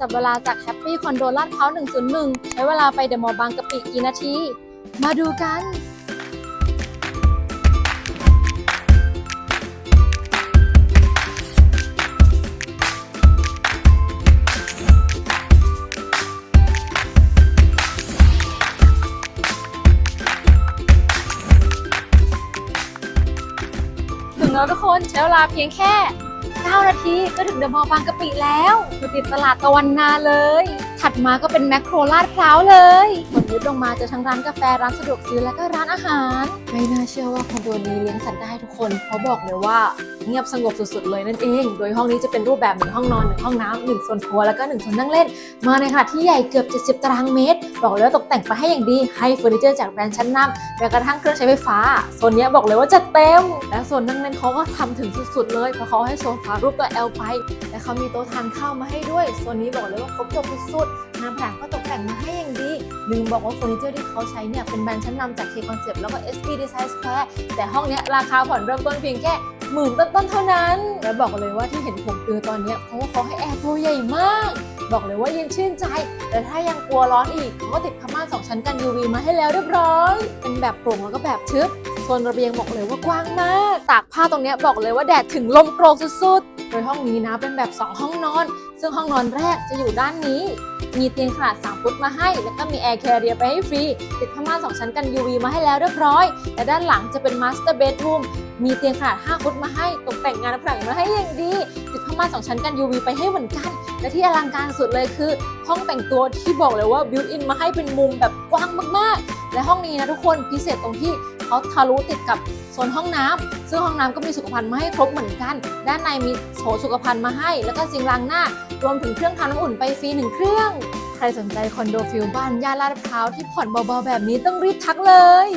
จับเวลาจากแฮปปี้คอนโดลาดพร้าว101 ใช้เวลาไปเดอะมอลล์บางกะปิกี่นาที มาดูกันถึงแล้วทุกคนใช้เวลาเพียงแค่ 9 นาทีก็ถึงเดอะมอลล์บางกะปิแล้วอยู่ติดตลาดตะวันนาเลย ถัดมาก็เป็นแมคโครลาดพร้าวเลย ดลงมาเจอทั้งร้านกาแฟร้านสะดวกซื้อแล้วก็ร้านอาหาร ไม่น่าเชื่อว่าคอนโดนี้เลี้ยงสัตว์ได้ทุกคนเพราะบอกเลยว่าเงียบสงบสุดๆเลยนั่นเอง โดยห้องนี้จะเป็นรูปแบบหนึ่งห้องนอนหนึ่งห้องน้ำหนึ่งโซนครัวแล้วก็หนึ่งโซนนั่งเล่น มาในขนาดที่ใหญ่เกือบ 70 ตารางเมตร บอกเลยว่าตกแต่งไปให้อย่างดี ให้เฟอร์นิเจอร์จากแบรนด์ชั้นนำแม้กระทั่งเครื่องใช้ไฟฟ้าโซนนี้บอกเลยว่าจัดเต็ม และโซนนั่งเล่นเขาก็ทำถึงสุดๆเลยเพราะเขาให้โซฟารูปตัว L ไป และเขามีโต๊ะทานข้าวมาให้ด้วยโซนนี้บอกเลยว่าครบจบสุดๆานผนังก็ตกแต่งมาให้อย่างดีลืมบอกว่าเฟอร์นิเจอร์ที่เขาใช้เนี่ยเป็นแบรนด์ชั้นนำจาก K Concept แล้วก็ SB Design Square แต่ห้องเนี้ยราคาผ่อนเริ่มต้นเพียงแค่หมื่นต้นๆเท่านั้น แล้วบอกเลยว่าที่เห็นผมตือตอนเนี้ยเพราะว่าเขาให้แอร์ตัวใหญ่มาก บอกเลยว่าเย็นชื่นใจ แต่ถ้ายังกลัวร้อนอีกเขาก็ติดผ้าม่านสองชั้นกัน UV มาให้แล้วเรียบร้อย เป็นแบบโปร่งแล้วก็แบบทึบ โซนระเบียงบอกเลยว่ากว้างมาก ตากผ้าตรงนี้บอกเลยว่าแดดถึงลมโกรกสุดๆ โดยห้องนี้นะเป็นแบบ 2 ห้องนอน ซึ่งห้องนอนแรกจะอยู่ด้านนี้ มีเตียงขนาด 3 ฟุตมาให้ แล้วก็มีแอร์แคเรียไปให้ฟรี ติดผ้าม่านสองชั้นกัน UV มาให้แล้วเรียบร้อย และด้านหลังจะเป็นมาสเตอร์เบดรูมมีเตียงขนาด 5 ฟุตมาให้ ตกแต่งงานผนังมาให้อย่างดี ติดผ้าม่านสองชั้นกัน UV ไปให้เหมือนกัน และที่อลังการสุดเลยคือ ห้องแต่งตัวที่บอกเลยว่าบิวอินมาให้เป็นมุมแบบกว้างมากๆ และห้องนี้นะทุกคนพิเศษตรงที่เขาทะลุติดกับโซนห้องน้ำซึ่งห้องน้ำก็มีสุขภัณฑ์มาให้ครบเหมือนกัน ด้านในมีโถสุขภัณฑ์มาให้ แล้วก็ซิงล้างหน้า รวมถึงเครื่องทำน้ำอุ่นไปฟรีหนึ่งเครื่อง ใครสนใจคอนโดฟิลบ้านย่านลาดพร้าวที่ผ่อนเบาๆแบบนี้ต้องรีบทักเลย